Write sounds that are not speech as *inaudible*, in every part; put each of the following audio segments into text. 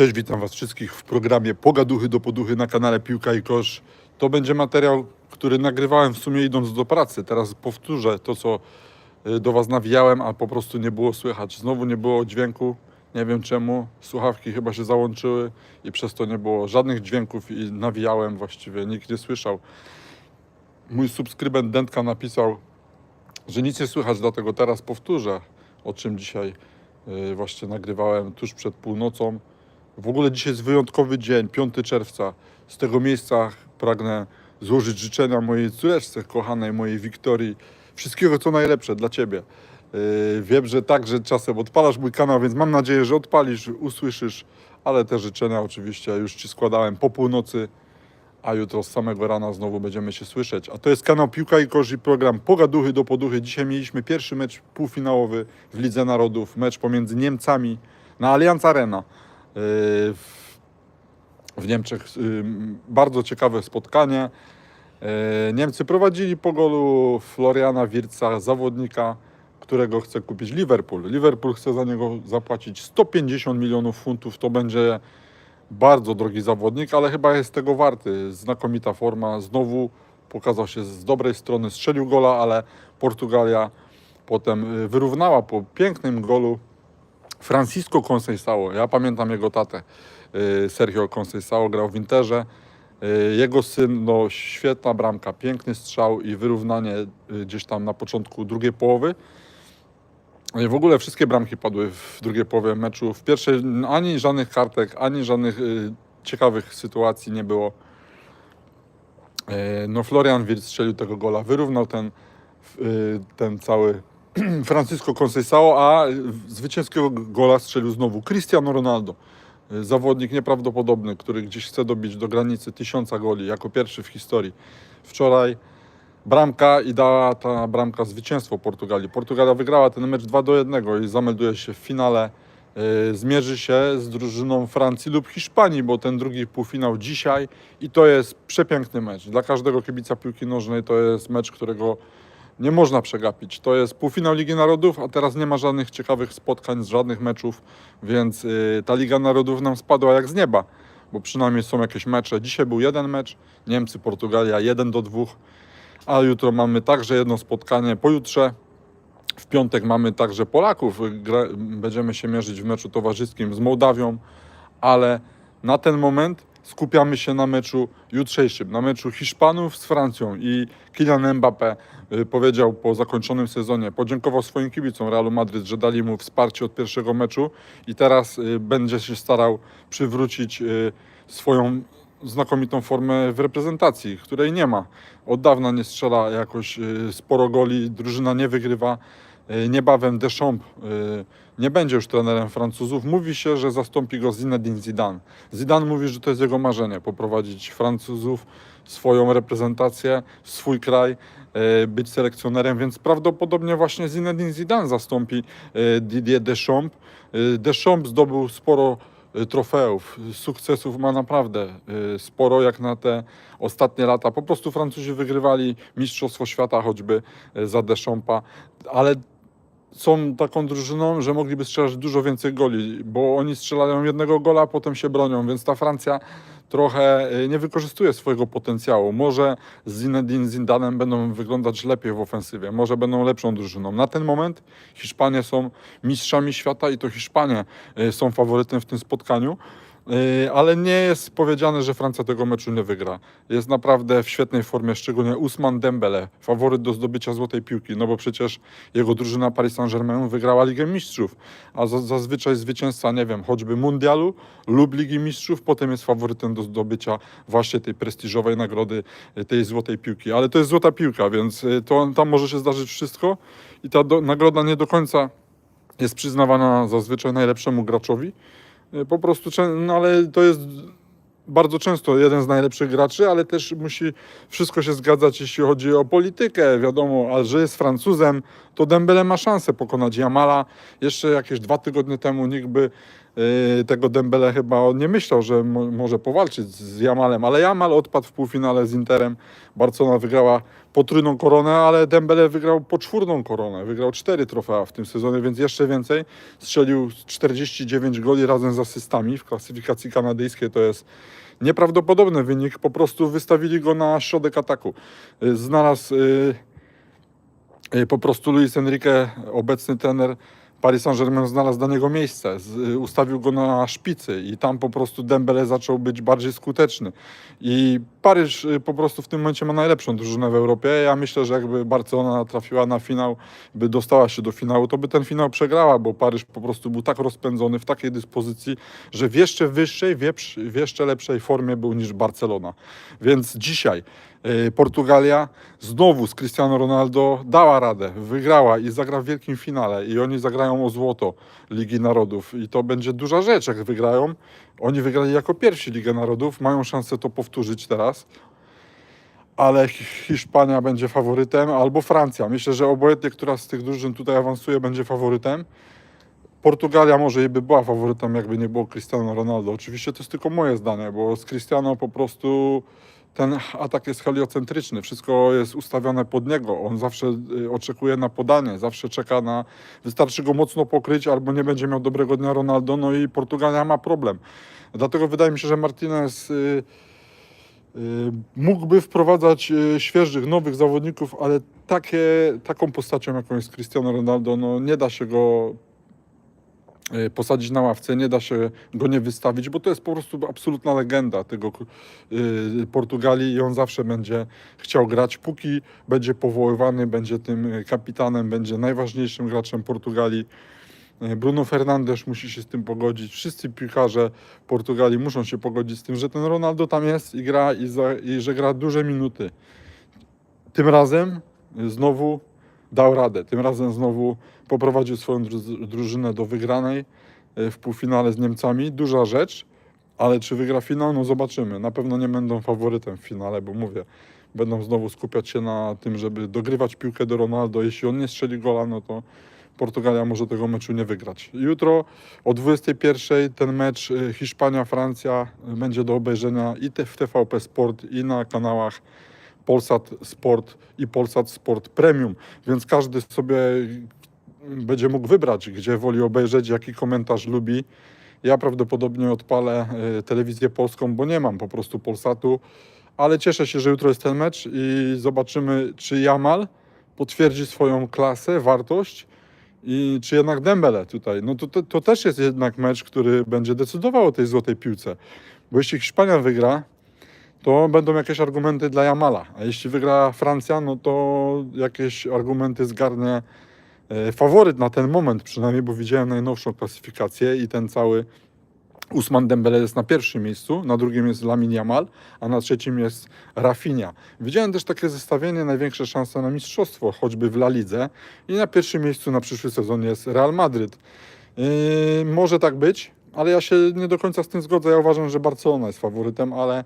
Cześć, witam Was wszystkich w programie Pogaduchy do Poduchy na kanale Piłka i Kosz. To będzie materiał, który nagrywałem w sumie idąc do pracy. Teraz powtórzę to, co y, do Was nawijałem, a po prostu nie było słychać. Znowu nie było dźwięku, nie wiem czemu. Słuchawki chyba się załączyły i przez to nie było żadnych dźwięków i nawijałem właściwie, nikt nie słyszał. Mój subskrybent Dętka napisał, że nic nie słychać, dlatego teraz powtórzę, o czym dzisiaj y, właśnie nagrywałem tuż przed północą. W ogóle dzisiaj jest wyjątkowy dzień, 5 czerwca. Z tego miejsca pragnę złożyć życzenia mojej córeczce, kochanej mojej Wiktorii. Wszystkiego co najlepsze dla Ciebie. Yy, Wiem, że także czasem odpalasz mój kanał, więc mam nadzieję, że odpalisz, usłyszysz, ale te życzenia oczywiście już Ci składałem po północy, a jutro z samego rana znowu będziemy się słyszeć. A to jest kanał Piłka i Kosz i program Pogaduchy do Poduchy. Dzisiaj mieliśmy pierwszy mecz półfinałowy w Lidze Narodów, mecz pomiędzy Niemcami na Allianz Arena w, Niemczech. Yy, Bardzo ciekawe spotkanie. Yy, Niemcy prowadzili po golu Floriana Wirca, zawodnika, którego chce kupić Liverpool. Liverpool chce za niego zapłacić 150 milionów funtów. To będzie bardzo drogi zawodnik, ale chyba jest tego warty. Znakomita forma. Znowu pokazał się z dobrej strony, strzelił gola, ale Portugalia potem y, wyrównała po pięknym golu Francisco Conceição. Ja pamiętam jego tatę. y, Sergio Conceição grał w Interze. Y, Jego syn, no świetna bramka, piękny strzał i wyrównanie y, gdzieś tam na początku drugiej połowy. W ogóle wszystkie bramki padły w drugiej połowie meczu. W pierwszej ani żadnych kartek, ani żadnych ciekawych sytuacji nie było. No Florian Wirtz strzelił tego gola, wyrównał ten, ten cały *clears throat* Francisco Conceição, a zwycięskiego gola strzelił znowu Cristiano Ronaldo. Zawodnik nieprawdopodobny, który gdzieś chce dobić do granicy tysiąca goli, jako pierwszy w historii. Wczoraj bramka i dała ta bramka zwycięstwo Portugalii. Portugalia wygrała ten mecz 2 do 1 i zamelduje się w finale. Yy, Zmierzy się z drużyną Francji lub Hiszpanii, bo ten drugi półfinał dzisiaj i to jest przepiękny mecz. Dla każdego kibica piłki nożnej to jest mecz, którego nie można przegapić. To jest półfinał Ligi Narodów, a teraz nie ma żadnych ciekawych spotkań, żadnych meczów, więc yy, ta Liga Narodów nam spadła jak z nieba, bo przynajmniej są jakieś mecze. Dzisiaj był jeden mecz, Niemcy, Portugalia 1 do 2 a jutro mamy także jedno spotkanie pojutrze. W piątek mamy także Polaków. Będziemy się mierzyć w meczu towarzyskim z Mołdawią, ale na ten moment skupiamy się na meczu jutrzejszym, na meczu Hiszpanów z Francją i Kylian Mbappé y, powiedział po zakończonym sezonie, podziękował swoim kibicom Realu Madryt, że dali mu wsparcie od pierwszego meczu i teraz y, będzie się starał przywrócić y, swoją znakomitą formę w reprezentacji, której nie ma. Od dawna nie strzela jakoś sporo goli, drużyna nie wygrywa. Niebawem Deschamps nie będzie już trenerem Francuzów. Mówi się, że zastąpi go Zinedine Zidane. Zidane mówi, że to jest jego marzenie, poprowadzić Francuzów, swoją reprezentację, swój kraj, y, być selekcjonerem, więc prawdopodobnie właśnie Zinedine Zidane zastąpi y, Didier Deschamps. Y, Deschamps zdobył sporo trofeów, sukcesów ma naprawdę sporo jak na te ostatnie lata. Po prostu Francuzi wygrywali Mistrzostwo Świata choćby za Deschampa, ale są taką drużyną, że mogliby strzelać dużo więcej goli, bo oni strzelają jednego gola, a potem się bronią, więc ta Francja trochę y, nie wykorzystuje swojego potencjału. Może z Zinedine Zidanem będą wyglądać lepiej w ofensywie, może będą lepszą drużyną. Na ten moment Hiszpanie są mistrzami świata i to Hiszpanie y, są faworytem w tym spotkaniu. Y, Ale nie jest powiedziane, że Francja tego meczu nie wygra. Jest naprawdę w świetnej formie, szczególnie Usman Dembele, faworyt do zdobycia złotej piłki, no bo przecież jego drużyna Paris Saint-Germain wygrała Ligę Mistrzów, a za- zazwyczaj zwycięzca, nie wiem, choćby Mundialu lub Ligi Mistrzów, potem jest faworytem do zdobycia właśnie tej prestiżowej nagrody, y, tej złotej piłki. Ale to jest złota piłka, więc y, to, tam może się zdarzyć wszystko i ta do, nagroda nie do końca jest przyznawana zazwyczaj najlepszemu graczowi. Y, Po prostu, no ale to jest bardzo często jeden z najlepszych graczy, ale też musi wszystko się zgadzać, jeśli chodzi o politykę. Wiadomo, ale że jest Francuzem, to Dembele ma szansę pokonać Jamala. Jeszcze jakieś dwa tygodnie temu nikt by tego Dembele chyba on nie myślał, że mo może powalczyć z Jamalem, ale Jamal odpadł w półfinale z Interem. Barcelona wygrała potrójną koronę, ale Dembele wygrał poczwórną koronę. Wygrał cztery trofea w tym sezonie, więc jeszcze więcej. Strzelił 49 goli razem z asystami. W klasyfikacji kanadyjskiej to jest nieprawdopodobny wynik. Po prostu wystawili go na środek ataku. Yy, Znalazł yy, po prostu Luis Enrique, obecny trener Paris Saint-Germain znalazł dla niego miejsce, y, ustawił go na szpicy i tam po prostu Dembele zaczął być bardziej skuteczny. I Paryż y, po prostu w tym momencie ma najlepszą drużynę w Europie. Ja myślę, że jakby Barcelona trafiła na finał, by dostała się do finału, to by ten finał przegrała, bo Paryż po prostu był tak rozpędzony, w takiej dyspozycji, że w jeszcze wyższej, w jeszcze lepszej formie był niż Barcelona. Więc dzisiaj Portugalia znowu z Cristiano Ronaldo dała radę, wygrała i zagra w wielkim finale i oni zagrają o złoto Ligi Narodów i to będzie duża rzecz, jak wygrają. Oni wygrali jako pierwsi Ligę Narodów, mają szansę to powtórzyć teraz. Ale Hi- Hiszpania będzie faworytem, albo Francja. Myślę, że obojętnie, która z tych drużyn tutaj awansuje, będzie faworytem. Portugalia może by była faworytem, jakby nie było Cristiano Ronaldo. Oczywiście to jest tylko moje zdanie, bo z Cristiano po prostu ten atak jest heliocentryczny. Wszystko jest ustawione pod niego. On zawsze y, oczekuje na podanie, zawsze czeka na. Wystarczy go mocno pokryć, albo nie będzie miał dobrego dnia Ronaldo, no i Portugalia ma problem. Dlatego wydaje mi się, że Martinez. y, y, Mógłby wprowadzać świeżych, nowych zawodników, ale takie, taką postacią, jaką jest Cristiano Ronaldo, no nie da się go posadzić na ławce, nie da się go nie wystawić, bo to jest po prostu absolutna legenda tego y, Portugalii i on zawsze będzie chciał grać, póki będzie powoływany, będzie tym y, kapitanem, będzie najważniejszym graczem Portugalii. Y, Bruno Fernandes musi się z tym pogodzić. Wszyscy piłkarze Portugalii muszą się pogodzić z tym, że ten Ronaldo tam jest i gra i, za, i że gra duże minuty. Tym razem y, znowu dał radę. Tym razem znowu poprowadził swoją dru- drużynę do wygranej y, w półfinale z Niemcami. Duża rzecz, ale czy wygra finał? No zobaczymy. Na pewno nie będą faworytem w finale, bo mówię, będą znowu skupiać się na tym, żeby dogrywać piłkę do Ronaldo. Jeśli on nie strzeli gola, no to Portugalia może tego meczu nie wygrać. Jutro o 21 ten mecz y, Hiszpania-Francja y, będzie do obejrzenia i w TVP Sport i na kanałach Polsat Sport i Polsat Sport Premium, więc każdy sobie będzie mógł wybrać, gdzie woli obejrzeć, jaki komentarz lubi. Ja prawdopodobnie odpalę y, telewizję polską, bo nie mam po prostu Polsatu, ale cieszę się, że jutro jest ten mecz i zobaczymy, czy Jamal potwierdzi swoją klasę, wartość i czy jednak Dembele tutaj. No to, to, to też jest jednak mecz, który będzie decydował o tej złotej piłce, bo jeśli Hiszpania wygra, to będą jakieś argumenty dla Jamala. A jeśli wygra Francja, no to jakieś argumenty zgarnie faworyt na ten moment przynajmniej, bo widziałem najnowszą klasyfikację i ten cały Usman Dembele jest na pierwszym miejscu, na drugim jest Lamin Jamal, a na trzecim jest Rafinha. Widziałem też takie zestawienie, największe szanse na mistrzostwo, choćby w La Lidze i na pierwszym miejscu na przyszły sezon jest Real Madryt. Yy, może tak być, ale ja się nie do końca z tym zgodzę. Ja uważam, że Barcelona jest faworytem, ale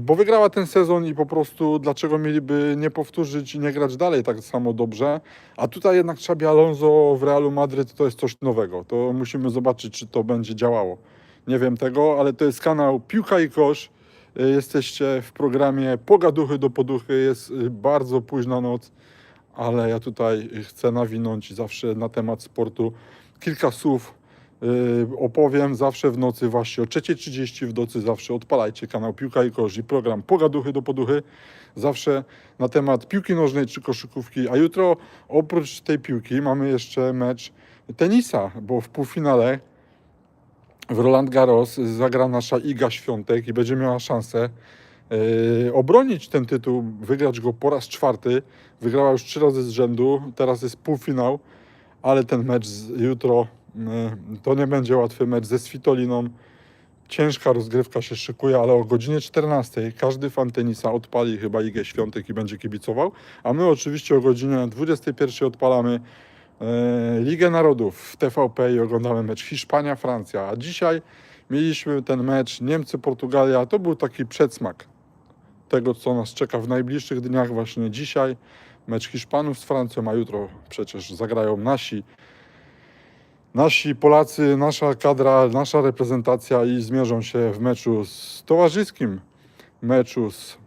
bo wygrała ten sezon i po prostu dlaczego mieliby nie powtórzyć i nie grać dalej tak samo dobrze. A tutaj jednak Xabi Alonso w Realu Madryt to jest coś nowego. To musimy zobaczyć, czy to będzie działało. Nie wiem tego, ale to jest kanał Piłka i Kosz. Yy, Jesteście w programie Pogaduchy do Poduchy. Jest yy, bardzo późna noc, ale ja tutaj chcę nawinąć zawsze na temat sportu kilka słów opowiem zawsze w nocy właśnie o 3.30 w nocy zawsze odpalajcie kanał Piłka i Kosz i program Pogaduchy do Poduchy zawsze na temat piłki nożnej czy koszykówki, a jutro oprócz tej piłki mamy jeszcze mecz tenisa, bo w półfinale w Roland Garros zagra nasza Iga Świątek i będzie miała szansę yy, obronić ten tytuł, wygrać go po raz czwarty. Wygrała już trzy razy z rzędu, teraz jest półfinał, ale ten mecz jutro to nie będzie łatwy mecz ze Svitoliną. Ciężka rozgrywka się szykuje, ale o godzinie 14 każdy fan tenisa odpali chyba Igę Świątek i będzie kibicował, a my oczywiście o godzinie 21 odpalamy e, Ligę Narodów w TVP i oglądamy mecz Hiszpania-Francja. A dzisiaj mieliśmy ten mecz Niemcy-Portugalia. To był taki przedsmak tego, co nas czeka w najbliższych dniach. Właśnie dzisiaj mecz Hiszpanów z Francją, a jutro przecież zagrają nasi nasi Polacy, nasza kadra, nasza reprezentacja i zmierzą się w meczu z towarzyskim, meczu z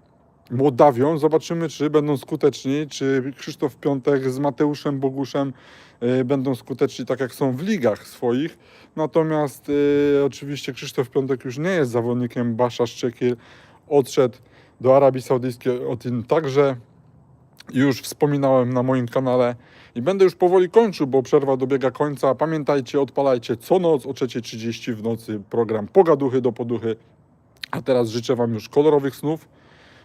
Mołdawią. Zobaczymy, czy będą skuteczni, czy Krzysztof Piątek z Mateuszem Boguszem y, będą skuteczni tak jak są w ligach swoich. Natomiast y, oczywiście Krzysztof Piątek już nie jest zawodnikiem Basza Szczekil. Odszedł do Arabii Saudyjskiej, o tym także już wspominałem na moim kanale i będę już powoli kończył, bo przerwa dobiega końca. Pamiętajcie, odpalajcie co noc o 3.30 w nocy program Pogaduchy do Poduchy. A teraz życzę Wam już kolorowych snów.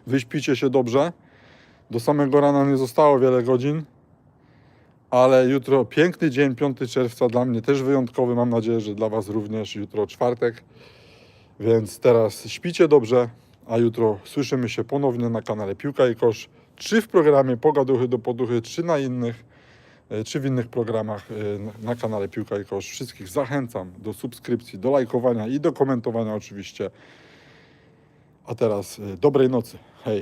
Wyśpicie się dobrze. Do samego rana nie zostało wiele godzin, ale jutro piękny dzień, 5 czerwca, dla mnie też wyjątkowy. Mam nadzieję, że dla Was również. Jutro czwartek, więc teraz śpicie dobrze, a jutro słyszymy się ponownie na kanale Piłka i Kosz, czy w programie Pogaduchy do Poduchy, czy na innych, e, czy w innych programach e, na- na kanale Piłka i Kosz. Wszystkich zachęcam do subskrypcji, do lajkowania i do komentowania oczywiście. A teraz e, dobrej nocy. Hej.